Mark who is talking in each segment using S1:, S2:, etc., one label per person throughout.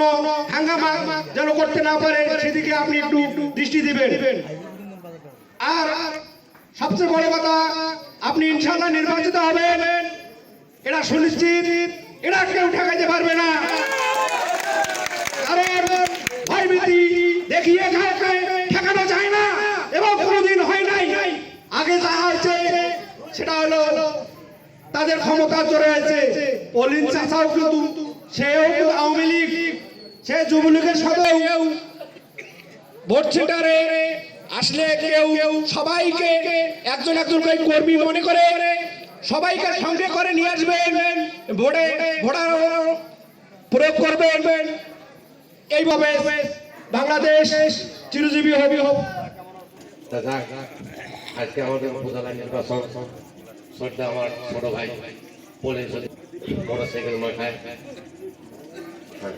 S1: কোনো হাঙ্গামা যেন করতে না পারে, সেদিকে আপনি একটু দৃষ্টি দিবেন। আর সবচেয়ে বড় কথা, আপনি ইনশাল্লাহ নির্বাচিত হবেন। এটা সুনিশ্চিত, এটা কেউ ঠেকাইতে পারবে না। কারণ সেটা হলো তাদের ক্ষমতা চলে চাষাও কিন্তু, সেও আওয়ামী লীগ। সে যুবলীগের সাথেও ভোট সেন্টারে আসলে কেউ সবাইকে একজন একজন করে কর্মী মনে করে সবাইকে সঙ্গে করে নিয়ে আসবেন ভোটে ভোটার প্রয়োগ করবেন। এইভাবে বাংলাদেশ চিরজীবী হবে। হোক
S2: যাক, আজকে আমাদের উপজেলা নির্বাচন শ্রদ্ধা আমার ছোট ভাই পুলিশ মোটর সাইকেল মাথায়। হ্যাঁ,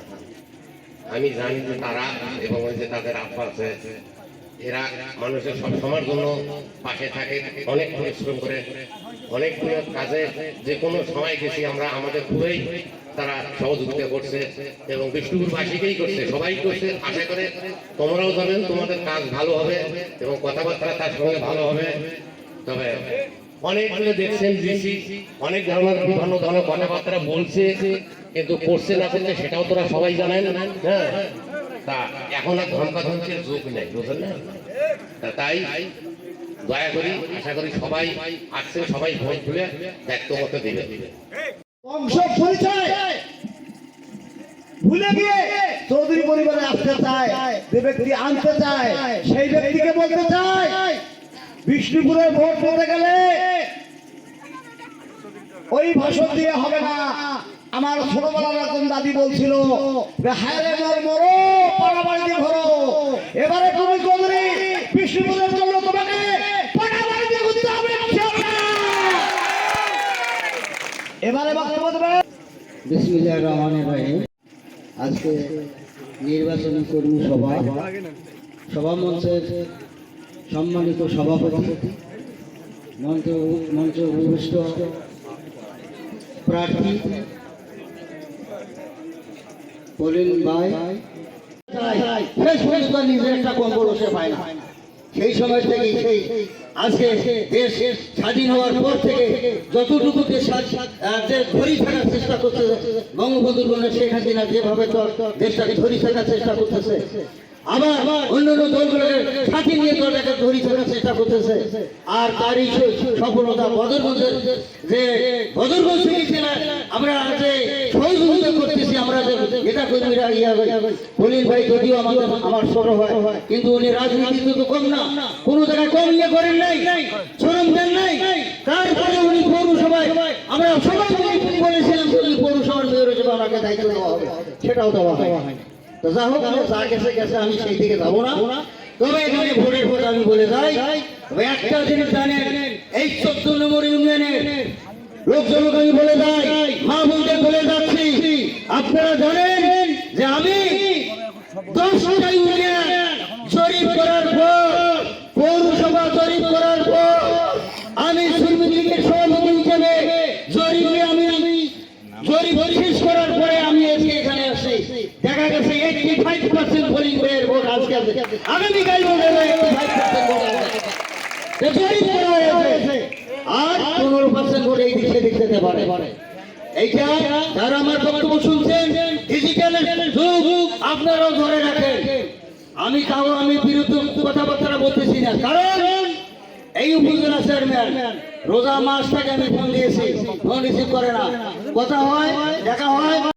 S2: আমি জানি যে তারা এবং ওই যে তাদের আব্বা আছে, এরা মানুষের সব সময়ের জন্য পাশে থাকে, অনেক পরিশ্রম করে, অনেক কাজে যে কোনো সময় গেছি আমরা, আমাদের পুরোই তারা সহযোগিতা করছে এবং বিষ্ণুপুরবাসীকেই করছে, সবাই করছে, আশা করে তোমরাও যাবেন, তোমাদের কাজ ভালো হবে এবং কথাবার্তা তার সঙ্গে ভালো হবে। তবে অনেকগুলো দেখছেন অনেক ধরনের বিভিন্ন ধরনের কথাবার্তা বলছে কিন্তু করছে না করছে সেটাও তোরা সবাই জানেন। হ্যাঁ। তা এখন আর ধমকাধমকির যুগ নেই, বুঝলেন না? তাই দয়া করি, আশা করি সবাই আসছেন, সবাই ভোট তুলে দায়িত্ব মতো দিবে
S3: বংশ পরিচয়। ভুলে গিয়ে চৌধুরী পরিবারে আসতে চায়, যে ব্যক্তি আনতে চায়, সেই ব্যক্তিকে বলতে চায় বিষ্ণুপুরে ভোট পেতে গেলে ওই ভাষণ দিয়ে হবে না। আমার ছোটবেলার একজন দাদি বলছিল এবারে তুমি চৌধুরী বিষ্ণুপুরের জন্য তোমাকে এবারে বক্তব্য দেবে।
S4: আজকে নির্বাচনী কর্মী সভা। সভা মঞ্চের সম্মানিত সভাপতি, মঞ্চ মঞ্চ উপবিষ্ট প্রার্থী কলিন ভাই শেষ পর্যন্ত নিজের একটা সে পায় না। সেই সময় থেকে সেই, আজকে দেশ স্বাধীন হওয়ার পর থেকে যতটুকু দেশ ধরি থাকার চেষ্টা করছে, বঙ্গবন্ধুর কন্যা শেখ হাসিনা যেভাবে তো দেশটাকে ধরি থাকার চেষ্টা করতেছে। আবার অন্য অন্য দলগুলোকে সাথে নিয়ে দলটাকে ধরি থাকার চেষ্টা করতেছে। আর তারই স- সফলতা বদরগঞ্জের যে, বদরগঞ্জ থেকে আমরা যে ইয়া সেটাও যা হোক আমি সেই দিকে যাব না। তবে এখানে ভোটের ভোট আমি বলে যাই একটা জিনিস জানেন, এই চোদ্দ নম্বর ইউনিয়নের লোকজনকে আমি বলে যাই মা বলতে বলে যাচ্ছি আপনারা জানেন যে আমি দশটা ইউনিয়ন জরিপ করার পর, পৌরসভা জরিপ করার পর, আমি শ্রমিক সভাপতি হিসেবে জরিপে আমি জরিপ শেষ করার পরে আমি আজকে এখানে আসি দেখা গেছে ফাইভ পার্সেন্ট পোলিং এর ভোট আজকে আছে। আগামীকাল ফাইভ পার্সেন্ট ভোট আছে। জরিপ করা হয়েছে। আর পনেরো পার্সেন্ট ভোট এই দিকে যেতে পারে। এইটা যারা আমার বক্তব্য শুনছেন ডিজিটাল যুগ আপনারাও ধরে রাখেন। আমি কারও, আমি বিরুদ্ধে কথাবার্তা বলতেছি না। কারণ এই উপজেলা চেয়ারম্যান রোজা মাস থেকে আমি ফোন দিয়েছি। ফোন রিসিভ করে না। কথা হয়, দেখা হয়।